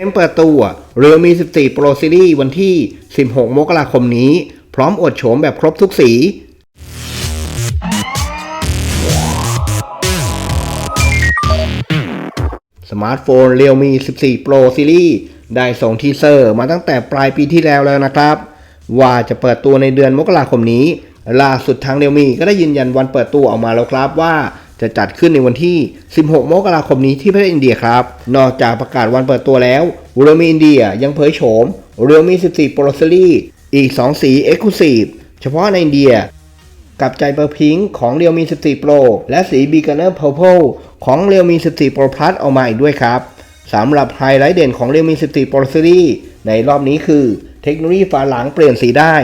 เต็มเปิดตัว Realme 14 Pro Series วันที่ 16 มกราคมนี้ พร้อมอวดโฉมแบบครบทุกสี สมาร์ทโฟน Realme 14 Pro Series ได้ส่งทีเซอร์มาตั้งแต่ปลายปีที่แล้วแล้วนะครับ ว่าจะเปิดตัวในเดือนมกราคมนี้ ล่าสุดทาง Realme ก็ได้ยืนยันวันเปิดตัวออกมาแล้วครับว่า จะจัดขึ้นในวันที่ 16 มกราคมนี้ที่ประเทศอินเดียครับ นอกจากประกาศวันเปิดตัวแล้ว Realme India ยังเผยโฉม Realme 14 Pro Series อีก 2 สี Exclusive เฉพาะในอินเดีย กับใจเปอร์พิงของ Realme 14 Pro และสี Beginner Purple ของ Realme 14 Pro Plus ออกมาอีกด้วยครับสำหรับไฮไลท์เด่นของ Realme 14 Pro Series ในรอบนี้คือ เทคโนโลยีฝาหลังเปลี่ยนสีได้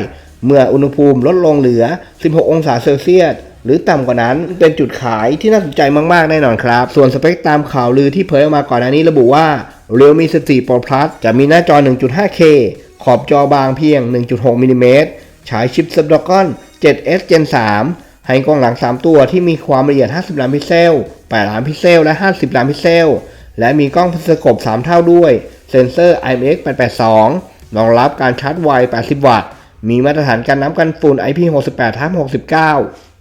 เมื่ออุณหภูมิลดลงเหลือ 16 องศาเซลเซียส หรือต่ำกว่านั้นเป็นจุดขายที่น่าสนใจมากๆแน่นอนครับ ส่วนสเปคตามข่าวลือที่เผยออกมาก่อนหน้านี้ระบุว่า Realme 14 Pro Plus จะมีหน้าจอ 1.5K ขอบจอบางเพียง 1.6มิลลิเมตรฉายชิป Snapdragon 7S Gen 3 ให้กล้องหลัง 3 ตัวที่มีความละเอียด 50 ล้านพิกเซล 8 ล้านพิกเซล และ 50 ล้านพิกเซล และมีกล้องพัสกบ 3 เท่าด้วย เซ็นเซอร์ IMX 882รองรับการชาร์จไว 80 วัตต์ มีมาตรฐานการน้ำกันฝุ่น IP68 ทับ69